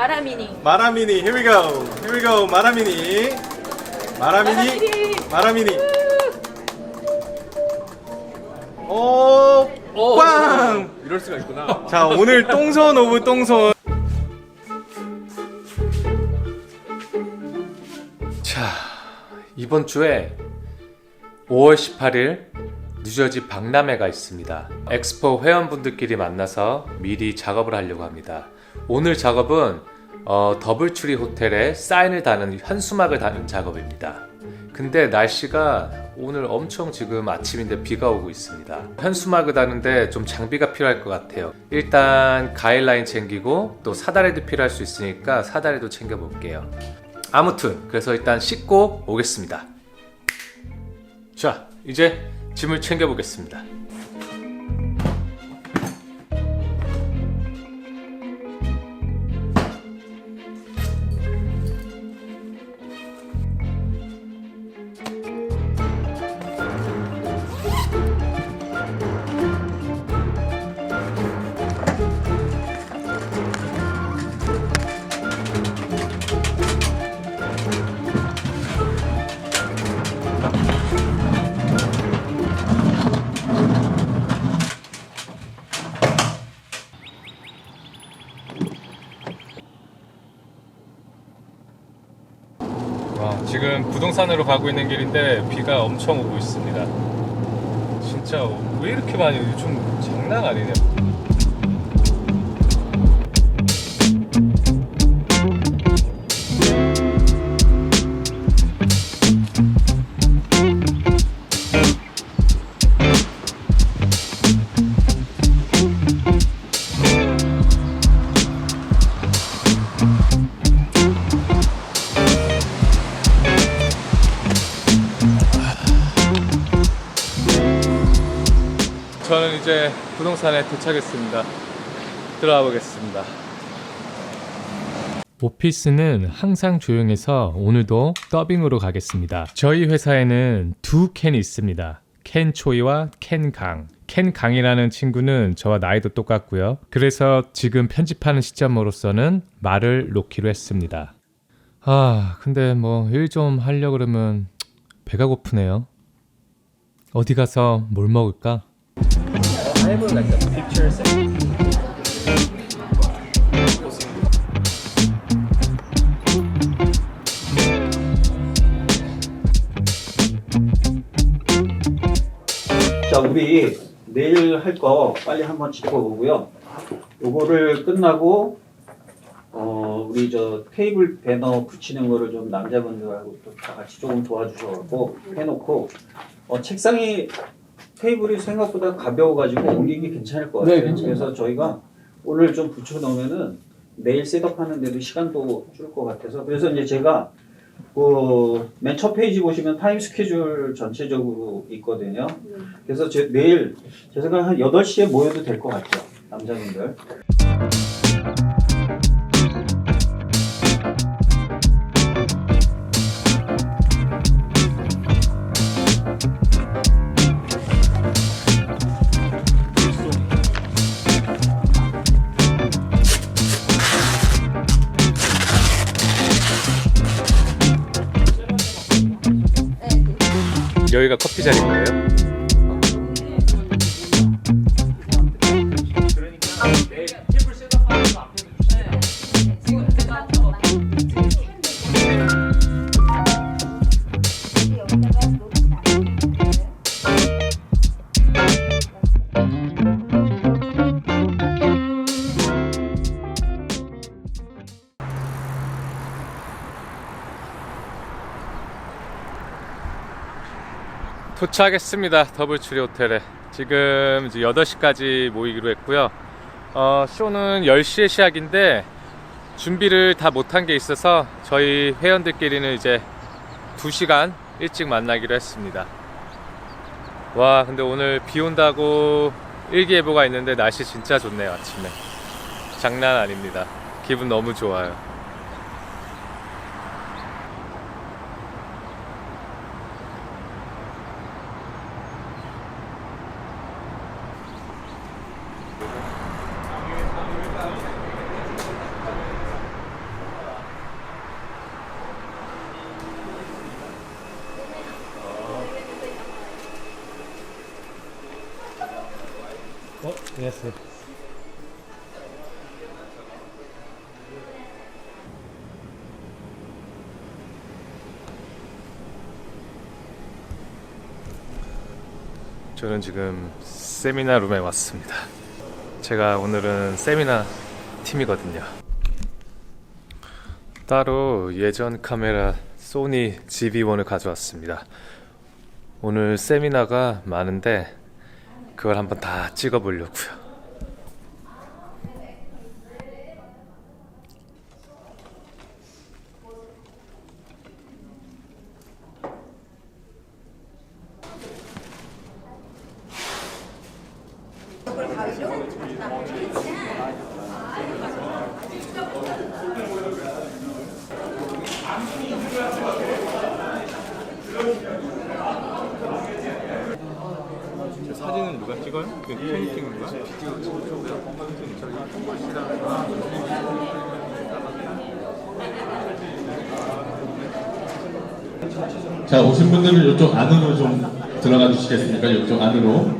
마라미니. 마라미니 here we go here we go 마라미니 마라미니 마라미니 오꽝 이럴 수가 있구나. 자 오늘 똥손 오브 똥손 자, 이번 주에 5월 18일 뉴저지 박람회가 있습니다. 엑스포 회원분들끼리 만나서 미리 작업을 하려고 합니다. 오늘 작업은 어, 더블트리 호텔에 사인을 다는 현수막을 다는 작업입니다. 근데 날씨가 오늘 엄청 지금 아침인데 비가 오고 있습니다. 현수막을 다는데 좀 장비가 필요할 것 같아요. 일단 가일라인 챙기고 또 사다리도 필요할 수 있으니까 사다리도 챙겨 볼게요. 아무튼 그래서 일단 씻고 오겠습니다. 자, 이제 짐을 챙겨 보겠습니다. 와, 지금 부동산으로 가고 있는 길인데 비가 엄청 오고 있습니다. 진짜 왜 이렇게 많이 좀 장난 아니네. 저는 이제 부동산에 도착했습니다. 들어가 보겠습니다. 오피스는 항상 조용해서 오늘도 더빙으로 가겠습니다. 저희 회사에는 두 캔이 있습니다. 켄 초이와 켄 강. 켄 강이라는 친구는 저와 나이도 똑같고요. 그래서 지금 편집하는 시점으로서는 말을 놓기로 했습니다. 아, 근데 뭐 일 좀 하려 그러면 배가 고프네요. 어디 가서 뭘 먹을까? 자, 우리 내일 할 거 빨리 한번 짚어보고요. 요거를 끝나고 어 우리 저 테이블 배너 붙이는 거를 좀 남자분들하고 또 다 같이 조금 도와주셔갖고 해놓고 어 책상이 테이블이 생각보다 가벼워가지고 옮기기 괜찮을 것 같아요. 그래서 저희가 오늘 좀 붙여놓으면은 내일 셋업하는데도 시간도 줄 것 같아서 그래서 이제 제가 그맨 첫 페이지 보시면 타임 스케줄 전체적으로 있거든요. 그래서 제, 내일 제 생각에 한 8시에 모여도 될 것 같아요. 남자분들. 여기가 커피 자리인 거예요? 도착했습니다. 더블트리 호텔에. 지금 이제 8시까지 모이기로 했고요. 어, 쇼는 10시에 시작인데 준비를 다 못한 게 있어서 저희 회원들끼리는 이제 2시간 일찍 만나기로 했습니다. 와, 근데 오늘 비 온다고 일기예보가 있는데 날씨 진짜 좋네요, 아침에. 장난 아닙니다. 기분 너무 좋아요. 안녕하세요. 저는 지금 세미나 룸에 왔습니다. 제가 오늘은 세미나 팀이거든요. 따로 예전 카메라 소니 GV1을 가져왔습니다. 오늘 세미나가 많은데 그걸 한번 다 찍어보려고요. 사진은 누가 찍어요? 그 팬이 찍는 거야? 자 오신 분들은 이쪽 안으로 좀 들어가 주시겠습니까? 이쪽 안으로.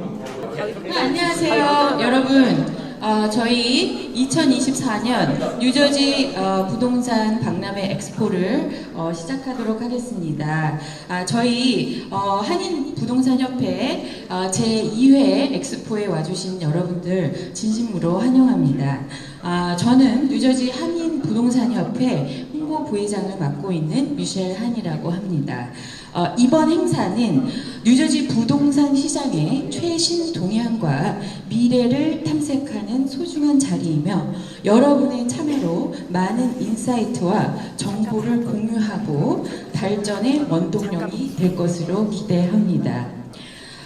네, 안녕하세요, 여러분. 어, 저희 2024년 뉴저지 어, 부동산 박람회 엑스포를 어, 시작하도록 하겠습니다. 아, 저희 어, 한인 부동산협회 어, 제2회 엑스포에 와주신 여러분들 진심으로 환영합니다. 아, 저는 뉴저지 한인 부동산협회 홍보 부회장을 맡고 있는 미셸 한이라고 합니다. 어, 이번 행사는 뉴저지 부동산 시장의 최신 동향과 미래를 탐색하는 소중한 자리이며 여러분의 참여로 많은 인사이트와 정보를 공유하고 발전의 원동력이 될 것으로 기대합니다.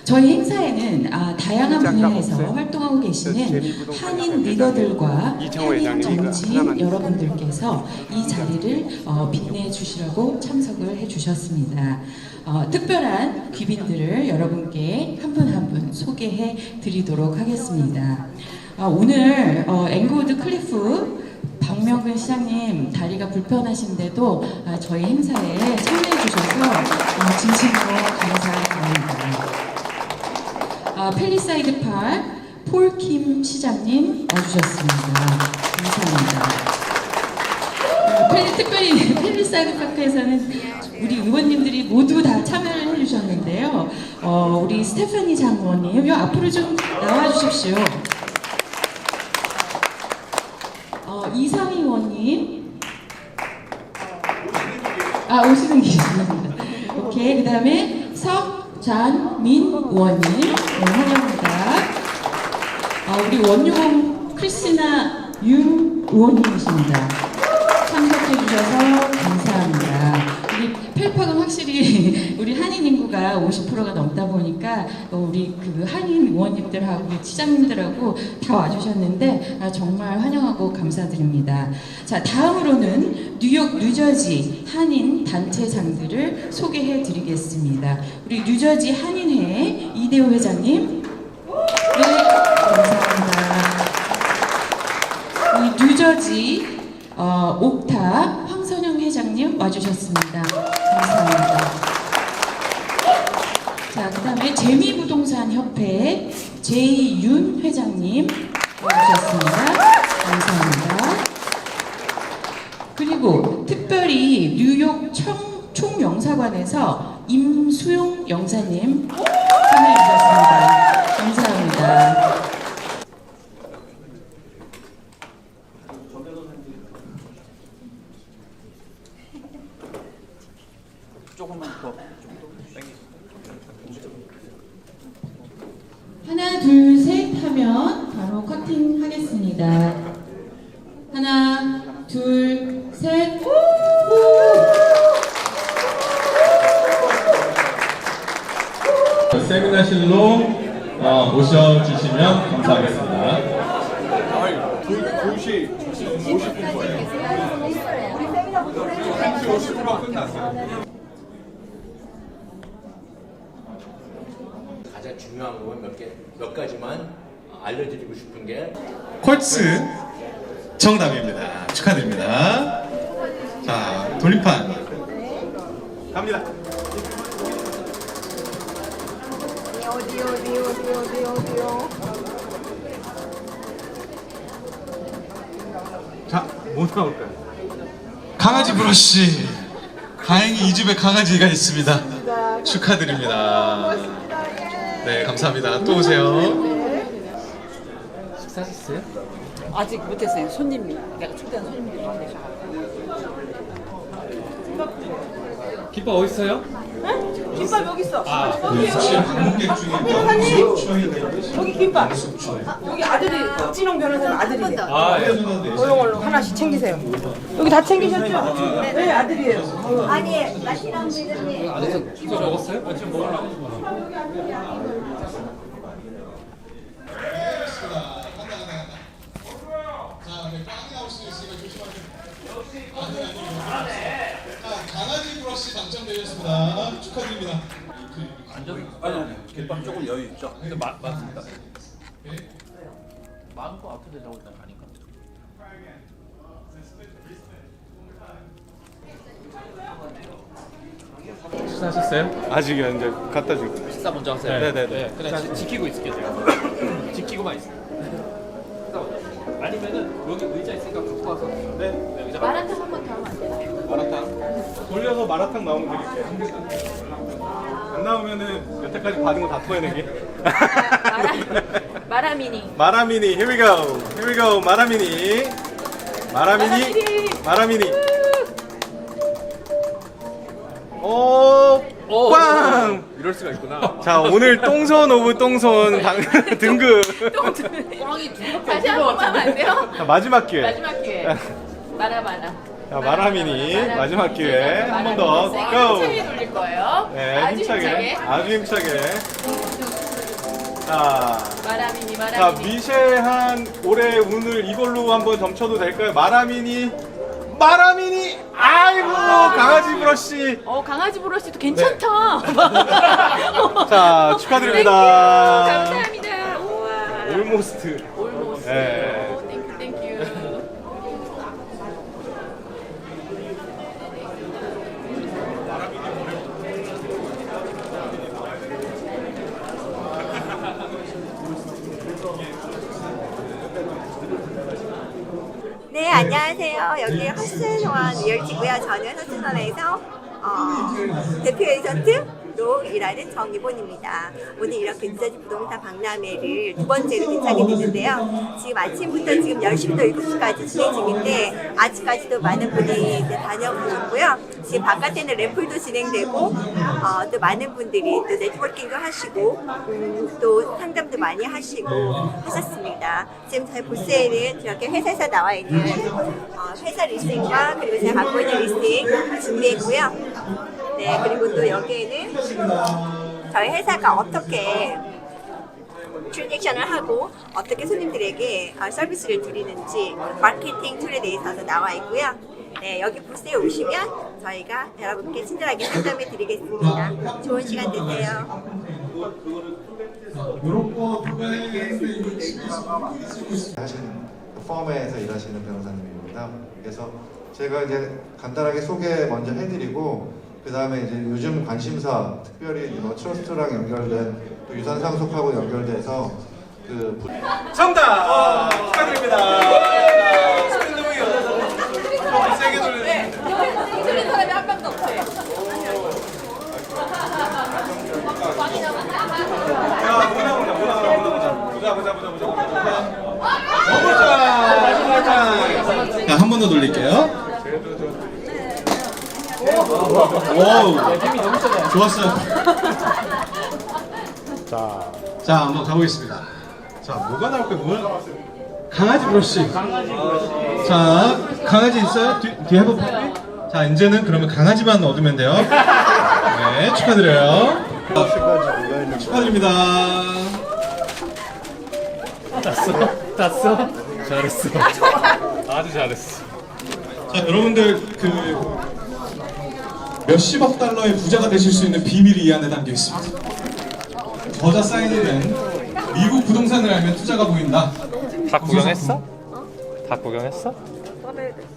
저희 행사에는 아, 다양한 분야에서 활동하고 계시는 한인 리더들과 한인 정치인 여러분들께서 이 자리를 어, 빛내주시라고 참석을 해주셨습니다. 어, 특별한 귀빈들을 여러분께 한 분 한 분 소개해 드리도록 하겠습니다. 어, 오늘 어, 앵그우드 클리프 박명근 시장님 다리가 불편하신데도 아, 저희 행사에 참여해 주셔서 어, 진심으로 감사드립니다. 아, 펠리사이드 팔 폴킴 시장님 와주셨습니다. 감사합니다. 어, 펠리, 특별히 펠리사이드 파크에서는 우리 의원님들이 모두 다 참여를 해주셨는데요. 어, 우리 스테파니 장관님, 요 앞으로 좀 나와주십시오. 어, 이상희 의원님. 아, 오시는 계십니다. 오케이. 그 다음에 석 잔민 의원님. 네, 환영합니다. 아, 우리 원유공 크리스티나 윤 의원님이십니다. 참석해 주셔서 감사합니다. 인구가 50%가 넘다 보니까 어, 우리 그 한인 의원님들하고 시장님들하고 다 와주셨는데 아, 정말 환영하고 감사드립니다. 자 다음으로는 뉴욕 뉴저지 한인 단체장들을 소개해 드리겠습니다. 우리 뉴저지 한인회 이대호 회장님. 네 감사합니다. 우리 뉴저지 어, 옥타 황선영 회장님 와주셨습니다. 감사합니다. 자, 그 다음에 재미부동산 협회 제이윤 회장님 와주셨습니다. 감사합니다. 그리고 특별히 뉴욕 청, 총영사관에서 임수용 영사님 참여해 주셨습니다. 감사합니다. 조금만 더. 하나, 둘, 셋 하면 바로 커팅 하겠습니다. 하나, 둘, 셋. 우! 세미나실로 어, 오셔주시면 감사하겠습니다. 도시 50분 거예요. 1시 50분 끝났어요. 가장 중요한 건몇 개, 몇 가지만 알려드리고 싶은 게 콜츠 정답입니다. 축하드립니다. 자 돌림판 갑니다. 어디 어디 어디 어디 어디요? 자, 못 나올까요? 강아지 브러쉬. 다행히 이 집에 강아지가 있습니다. 축하드립니다. 네 감사합니다. 또 오세요. 식사하셨어요? 아직 못했어요. 손님 내가 초대한 안 계셔. 김밥 어디 있어요? 김밥 여기 있어. 혹시 방문객 중에 여기 김밥. 여기 아들이 박진홍 변호사는 아들이래. 아, 예. 얼른 얼른 하나씩 챙기세요. 여기 다 챙기셨죠? 네, 아들이에요. 아니 맛있는 분들이 이거 적었어요? 아, 지금 먹으려고. 강아지 브러쉬 당첨되셨습니다. 축하드립니다. 김밥 조금 여유 있죠? 근데 마, 맞습니다. 마음껏 아픈데 저거 일단 가니까. 식사하셨어요? 아직이요. 이제 갖다 줄게요. 식사 먼저 하세요. 네 네 네. 그냥 지, 지키고 있을게요. 제가. 지키고만 있어요. 식사 먼저. 아니면은 여기 의자 있으니까 갖고 와서. 네. 네, 의자 마라탕 한번 더 하면 안 되나요? 마라탕. 돌려서 마라탕 나오면 드릴게요. 안 나오면은 여태까지 받은 거 다 토해내기. 마라미니. 마라미니, here we go. Here we go. 마라미니. 마라미니. 마라미니. 오, 오, 꽝! 이럴 수가 있구나. 자, 오늘 똥손 오브 똥손 당, 등급. 다시 한 번만 안 돼요? 자, 마지막 기회. 마지막 기회. 마라 마라. 자, 마라미니. 마지막 기회. 한 번 더. 힘차게 고! 돌릴 거예요. 네, 아주 힘차게. 힘차게. 아주 힘차게. 자, 마라미니 자, 마라미니. 미쉐한 올해 운을 이걸로 한번 점쳐도 될까요? 마라미니. 마라미니. 아이고, 강아지 브러쉬. 어 강아지 브러쉬도 괜찮다. 자, 축하드립니다. 감사합니다. 우와. 올모스트. 올모스. 네. 오, 땡큐 땡큐. 네, 안녕하세요. 여기 허스원 리얼지고요. 저는 허스원에서 어, 대표 에이전트로 일하는 정기본입니다. 오늘 이렇게 뉴저지 부동산 박람회를 두 번째로 개최하게 됐는데요. 지금 아침부터 지금 10시부터 7시까지 진행 중인데 아직까지도 많은 분이 이제 다녀오셨고요. 지금 바깥에는 래플도 진행되고 어, 또 많은 분들이 또 네트워킹도 하시고 음, 또 상담도 많이 하시고 하셨습니다. 지금 저희 부스에는 이렇게 회사에서 나와 있는 어, 회사 리스팅과 그리고 제가 갖고 있는 리스팅 준비했고요. 네 그리고 또 여기에는 저희 회사가 어떻게 트랜잭션을 하고 어떻게 손님들에게 어, 서비스를 드리는지 마케팅 툴에 대해서 나와 있고요. 네, 여기 부스에 오시면 저희가 여러분께 친절하게 상담해 드리겠습니다. 좋은 시간 되세요. 하시는 그 펌에서 일하시는 변호사님입니다. 그래서 제가 이제 간단하게 소개 먼저 해드리고 그 다음에 이제 요즘 관심사 특별히 뭐 트러스트랑 연결된 또 유산 상속하고 연결돼서 그 부- 정답! 축하드립니다. 와우. 좋았어요. 자, 자, 한번 가보겠습니다. 자, 뭐가 나올까요? 뭐? 강아지 브러쉬. 자, 강아지 있어요? 뒤, 뒤에 해봐 봐. 자, 이제는 그러면 강아지만 얻으면 돼요. 네, 축하드려요. 축하드립니다. 땄어? 잘했어. 아주 잘했어. 자, 여러분들 그 몇십억 달러의 부자가 되실 수 있는 비밀이 이 안에 담겨 있습니다. 저자 사인이 된 미국 부동산을 알면 투자가 보인다. 다 구경했어? 다 구경했어?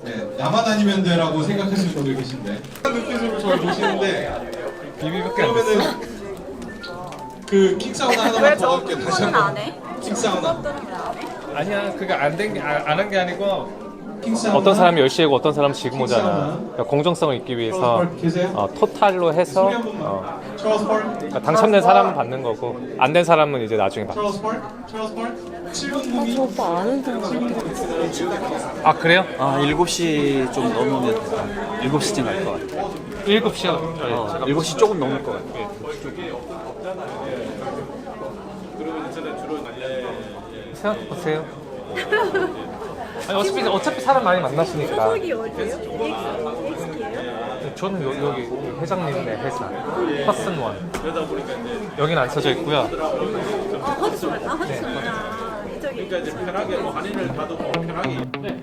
네, 나만 아니면 돼라고 생각하시는 분들 계신데 눈빛으로 저를 보시는데 비밀밖에 안 됐어. 그러면은 그 킥사우나 하나만 더 할게 다시 한번 킥사우나 아니야, 그게 안된게안한 게 아니고 어떤 사람이 10시이고 어떤 사람은 지금 오잖아. 그러니까 공정성을 있기 위해서? 어, 토탈로 해서. 어. 그러니까 당첨된 사람은 받는 거고 안 된 사람은 이제 나중에 받. 찰스 펄. 찰스 펄. 7분 저 오빠 아는 사람 아 그래요? 아, 7시 좀 넘으면 7시쯤 갈 것 같아요. 7시요. 어, 7시 조금 넘을 것 같아요. 생각해 보세요. 아니 어차피 어차피 사람 많이 만나시니까. 소속이 어디예요? EXT예요? 저는 여, 여기 회장님네 회사 퍼슨 원. 여기는 안 써져 있고요. 아, 허드슨. 아, 허드슨. 아, 이쪽이. 그러니까 이제 편하게 뭐 한인을 가도 뭐 편하게 네.